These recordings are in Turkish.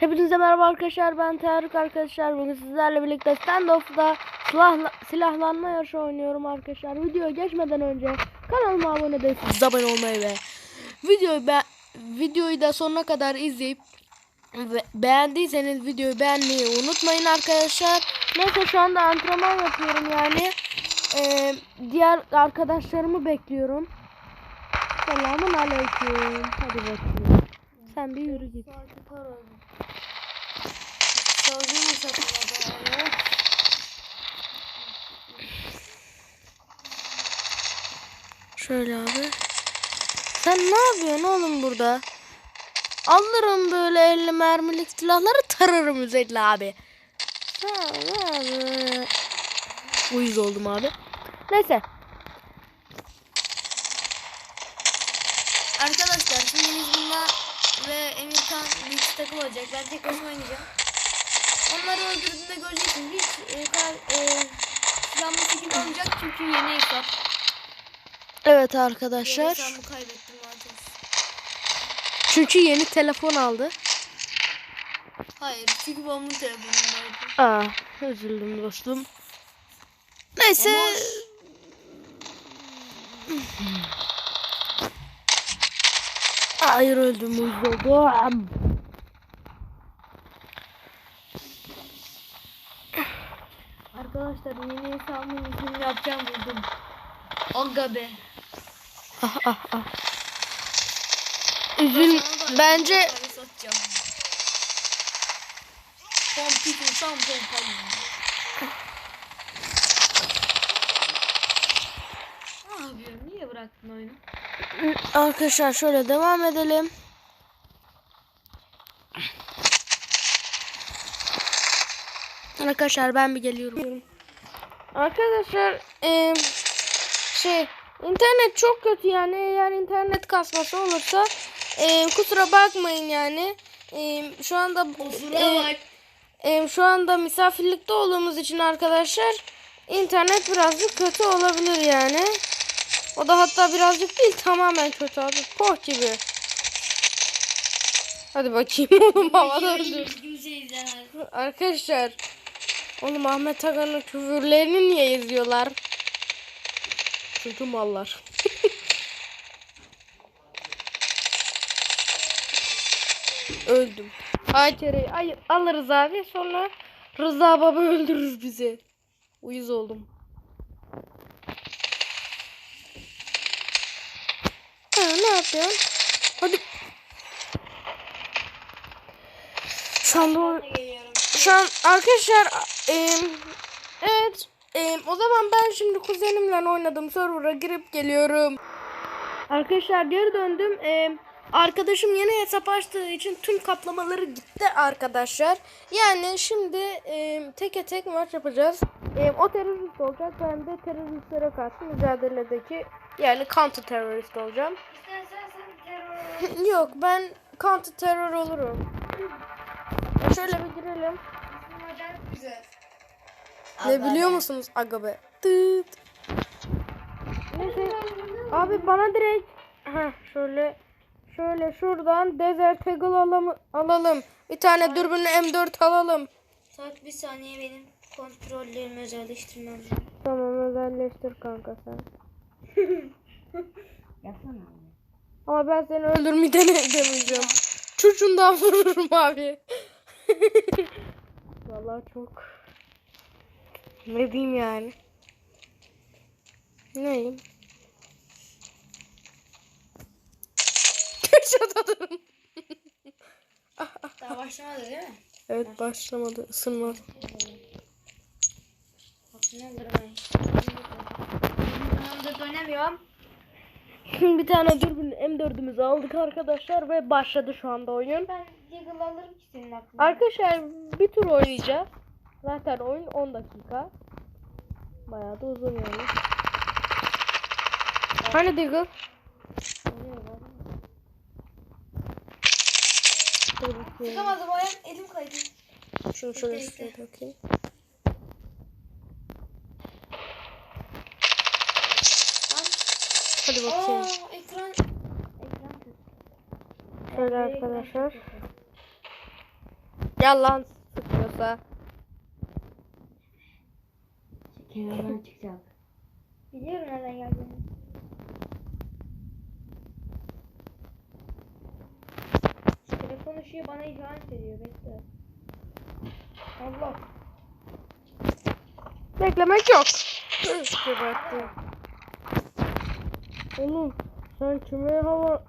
Hepinize merhaba arkadaşlar ben Tarık arkadaşlar. Bugün sizlerle birlikte standoff'da silahla, silahlanma yarışı oynuyorum arkadaşlar. Videoya geçmeden önce kanalıma abone değilseniz abone olmayı ve videoyu be videoyu da sonuna kadar izleyip ve beğendiyseniz videoyu beğenmeyi unutmayın arkadaşlar. Neyse şu anda antrenman yapıyorum yani. Ee, diğer arkadaşlarımı bekliyorum. Selamun aleyküm. Hadi bakayım sen bir yürü git. Şöyle abi. Sen ne yapıyorsun oğlum burada? Alırım böyle 50 mermilik silahları tararım üzerine abi. Ha, abi. Uyuz oldum abi. Neyse. Arkadaşlar şimdi biz bununla ve Emirkan bir takım olacak. Ben tek başıma oynayacağım. Onları öldürdüğünde göreceksin. Hiç e, kar, e, silahlı şekilde olmayacak çünkü yeni hesap. Evet arkadaşlar. hesabımı kaybettim maalesef. Çünkü yeni telefon aldı. Hayır çünkü babamın telefonundaydı. Aa, üzüldüm dostum. Neyse. Emoş. Hayır öldüm üzüldüm. Arkadaşlar yeni hesabımın ismini yapacağım buldum. Aga be. Ah ah ah. Üzül bence. Pompikun tam pompalı. Ne yapıyorsun? Niye bıraktın oyunu? Arkadaşlar şöyle devam edelim. Arkadaşlar ben bir geliyorum. Arkadaşlar eee, şey internet çok kötü yani eğer internet kasması olursa eee, kusura bakmayın yani. Eee, şu anda eee, eee, şu anda misafirlikte olduğumuz için arkadaşlar internet birazcık kötü olabilir yani. O da hatta birazcık değil tamamen kötü abi. Poh gibi. Hadi bakayım oğlum havada. Arkadaşlar. Oğlum Ahmet Hakan'ın küfürlerini niye izliyorlar? Çünkü mallar. Öldüm. Ayçere'yi ay alırız abi sonra Rıza baba öldürür bizi. Uyuz oldum. Ha, ne yapıyorsun? Hadi. Şu o- Geliyorum. şu an arkadaşlar em, evet em, o zaman ben şimdi kuzenimle oynadım server'a girip geliyorum. Arkadaşlar geri döndüm. Em, arkadaşım yeni hesap açtığı için tüm kaplamaları gitti arkadaşlar. Yani şimdi em, teke tek maç yapacağız. Em, o terörist olacak. Ben de teröristlere karşı mücadeledeki yani counter terörist olacağım. İstersen sen terör Yok ben counter terör olurum. Şöyle bir girelim. güzel. Ne biliyor musunuz aga be? Tıt. Neyse. Abi bana direkt ha şöyle şöyle şuradan Desert Eagle alalım, alalım. Bir tane dürbünlü M4 alalım. Saat bir saniye benim kontrollerimi özelleştirmem. Tamam özelleştir kanka sen. Yapsana. Ama ben seni öldürmeyi deneyeceğim. Çocuğundan vururum abi. Vallahi çok. Ne diyeyim yani? Neyim? Köşede Daha başlamadı değil mi? Evet başlamadı. Isınma. Bak ne Zamanında dönemiyorum. bir tane dürbün M4'ümüzü aldık arkadaşlar ve başladı şu anda oyun. Ben Deagle alırım ki senin aklına. Arkadaşlar bir tur oynayacağız. Zaten oyun 10 dakika. Bayağı da uzun yani. Hani bakayım. Çıkamadım o yan elim kaydı. Şunu şöyle şuraya bakayım. Hadi bakayım. Aa ekran. Şöyle arkadaşlar. Yalan sıkıyorsa. Kenardan çıkacak. Biliyorum nereden geldiğini. Telefon ışığı bana ihanet ediyor. Bekle. Allah. Beklemek yok. Gebertti. Oğlum sen kime hava...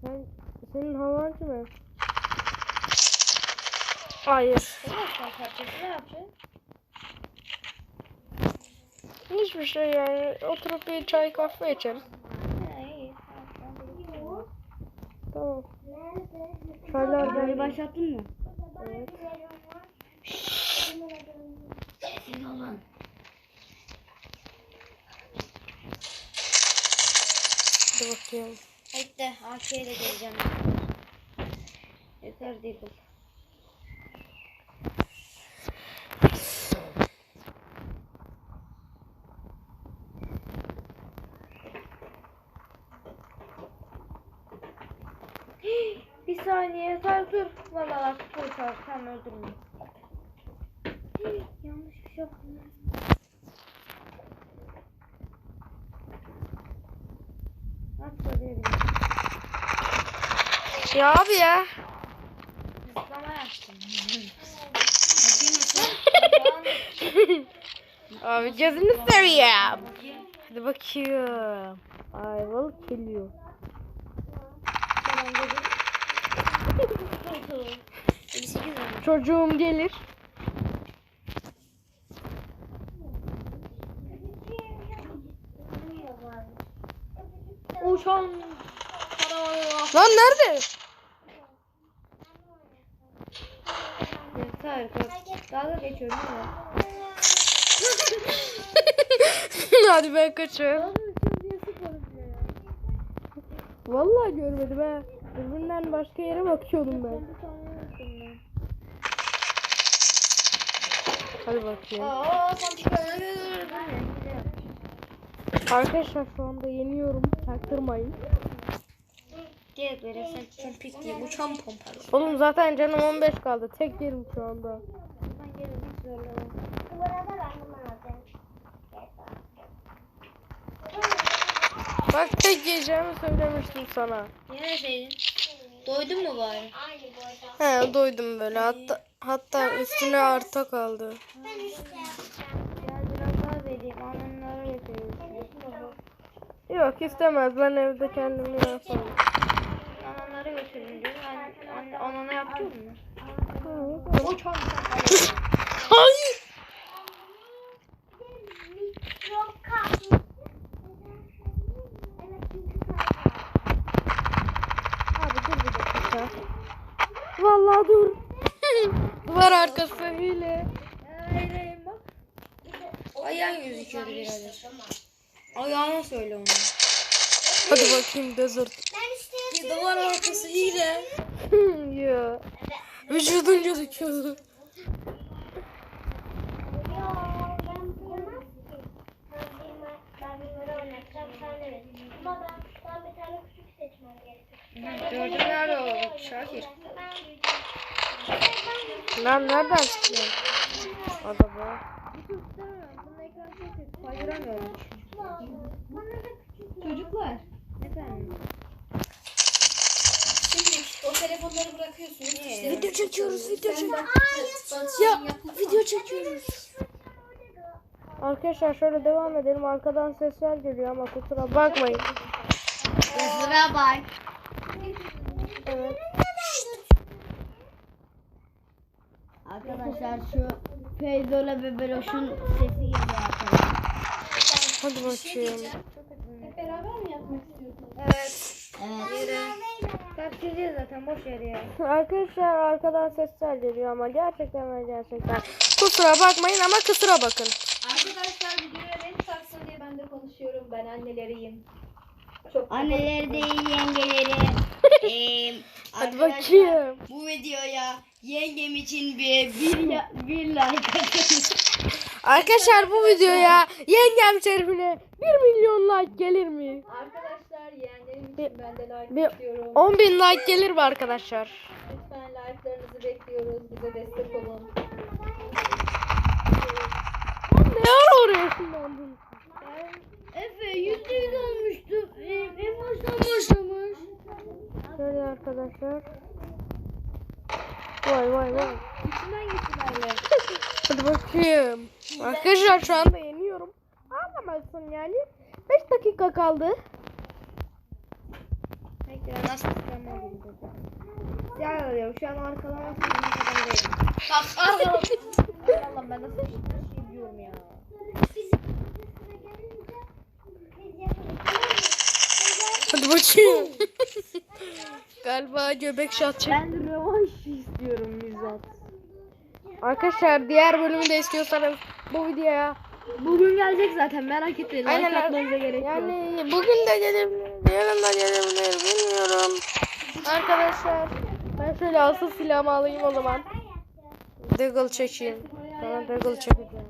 Sen, senin havan kime? Hayır. Ne yapacaksın? Hiçbir şey yani. Oturup bir çay kahve iyi. Tamam. Çaylar geldi. başlattın mı? Evet. Siz olun. Dur bakayım. AK'ye de geleceğim. Yeter değil. Bir saniye sar dur. Valla bak dur sar sen öldürme. Yanlış bir şey yaptım. Nasıl söyleyebilirim? Ya abi ya. Abi gözünü seveyim. Hadi bakayım. I will kill you. Tamam dedim. 58 olmuş. Çocuğum gelir. Uçan. Lan nerede? Dalga geçiyorum? Hadi ben kaçıyorum. Vallahi görmedim ha. Birbirinden başka yere bakıyordum ben. Hadi bakayım. Aa, sen böyle Arkadaşlar şu anda yeniyorum. Çaktırmayın. Gel böyle sen pompik diye uçan pompalı. Oğlum zaten canım 15 kaldı. Tek yerim şu anda. Ben. Bak tek yiyeceğimi söylemiştim sana. Yemeseydin. Doydun mu bari? He doydum böyle. Hatta hatta üstüne arta kaldı. Gel biraz daha vereyim. Annemlere yapıyoruz. Yok istemez. Ben evde kendimi yaparım. Anana yapıyor mu? Hı. Uçan Hayır. Abi dur bir dakika. Vallahi dur. Duvar arkası hile. Öyleyim bak. Ayağın gözüküyor birader. Ayağına söyle onu. Hadi bakayım desert. Bir duvar arkası hile. ya. Vücudun gözüküyordu. Gördüm nerede o Şakir? Lan nereden çıkıyor? Adaba. Hayıramıyorum. Çocuklar. Efendim? O telefonları bırakıyorsunuz. İşte Video çekiyoruz, video çekiyoruz. Ya video çekiyoruz. Arkadaşlar şöyle devam edelim. Arkadan sesler geliyor ama kusura bakmayın. Sıra bak. Evet. Arkadaşlar şu Feyzola ve Beroş'un sesi geliyor arkadaşlar. Hadi bakayım. Hep beraber mi yapmak istiyorsunuz? Evet. Tartışacağız zaten boş ver ya. Arkadaşlar arkadan sesler geliyor ama gerçekten ve gerçekten. Kusura bakmayın ama kusura bakın. Arkadaşlar videoya renk taksın diye ben de konuşuyorum. Ben anneleriyim. Çok Anneleri değil yengeleri. Eee, Hadi arkadaşlar, bakayım. Bu videoya yengem için bir, bir, bir like atın. Arkadaşlar bu videoya yengem şerifine 1 milyon like gelir mi? Arkadaşlar için Bir- ben de like bir- istiyorum. 10 bin like gelir mi arkadaşlar? Lütfen like'larınızı bekliyoruz. Bize destek olun. Ne ara oraya ışınlandın? Efe yüzde yüz olmuştu. Ee, en baştan başlamış. Şöyle arkadaşlar. Vay vay vay. İçinden gitsin öyle. Hadi bakayım. Arkadaşlar şu anda yeniyorum. Ağlamazsın yani. 5 dakika kaldı. Nasıl tutamam Ya alıyorum şu an arkalamasın ne kadar değilim. Bak ben nasıl şey diyorum ya. Hadi bakayım. Galiba göbek şat çek. Ben rövanş istiyorum Müzat. Arkadaşlar diğer bölümü de istiyorsanız bu videoya Bugün gelecek zaten merak etmeyin. Aynen, Like atmanıza gerek yok. yani bugün de gelebilir, yarın da gelebilir bilmiyorum. Arkadaşlar ben şöyle asıl silahımı alayım o zaman. Deagle çekeyim. Sana Deagle çekeceğim.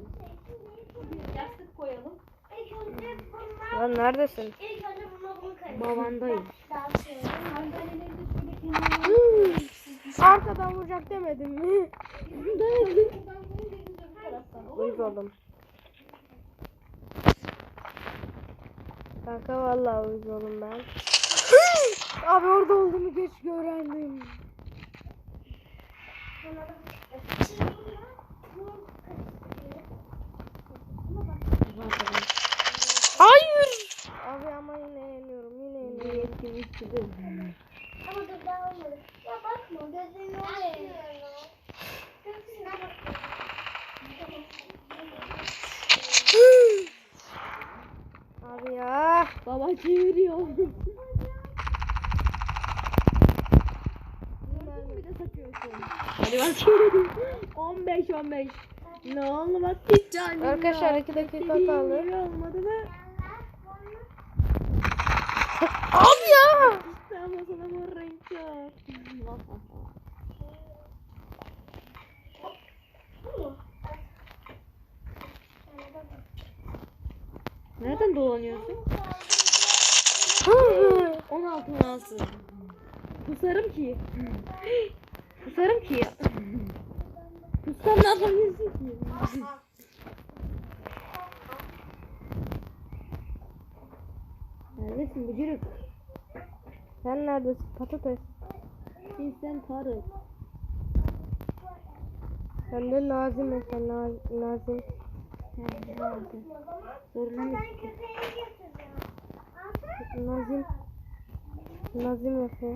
Lan neredesin? Babandayım. Arkadan vuracak demedim mi? Uyuz oldum. Kanka vallahi uyuz oldum ben. Abi orada olduğumu geç öğrendim. Hayır. Abi ama yine yeniyorum. Yine yeniyorum. Ama dur daha olmadı. Ya bakma gözlerini oraya. Abi ya. Baba çeviriyor. Hadi bak çevirdim. 15 15. Ne oldu bak hiç canım. Arkadaşlar iki dakika kaldı. olmadı mı? Abi ya. Ama sana mor renk. Nereden dolanıyorsun? 16 16. Kusarım ki. Kusarım ki. Kussam ne yapabilirsin ki? Neredesin bıcırık? Sen neredesin patates? Sen Tarık. Sen de Nazim sen Naz- Nazim. Soruna mı? Nazim. Nazim yapıyor.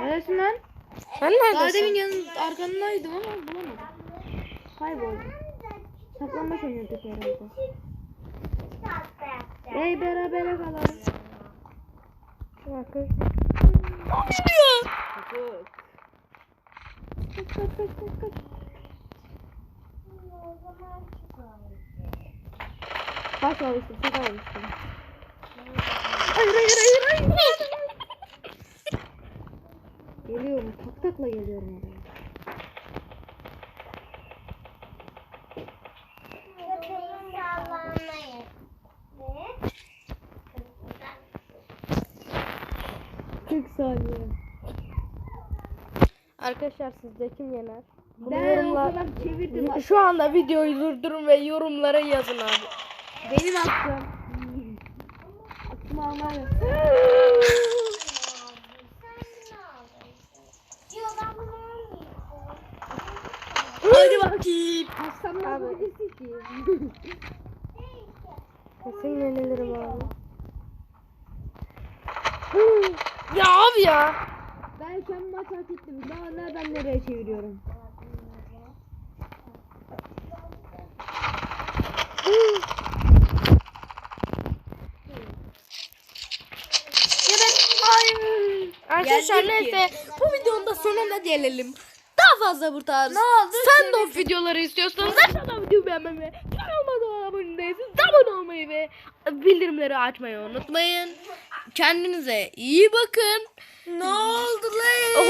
Neredesin lan? Sen Daha neredesin? demin yanın arkandaydım ama bulamadım. Kayboldum. Saklanmaç oynuyorduk herhalde. Ey beraber kalalım. Arkadaşlar. Kaç kaç kaç kaç kaç. Kaç almıştım, çok almıştım. Hayır hayır hayır hayır. Takla geliyorum oraya. Saniye. Arkadaşlar sizce kim yener? Bunu Ben o yorumlar- kadar çevirdim. Şu anda videoyu durdurun ve yorumlara yazın abi. Benim hakkım. Hakkımı almaya. Haksam ne Abi. yapabilirsin ki? Kesin yenilirim abi. ya abi ya. Ben şu an maç hak ettim. Daha nereden nereye çeviriyorum? Ya ben hayır. Arkadaşlar ki. neyse bu videonun da sonuna gelelim. Daha fazla bu tarz. Ne oldu? Sen de o videoları istiyorsanız aşağıdan videoyu beğenmeyi, kanalıma da abone değilseniz abone olmayı ve bildirimleri açmayı unutmayın. Kendinize iyi bakın. Ne oldu lan? Ama?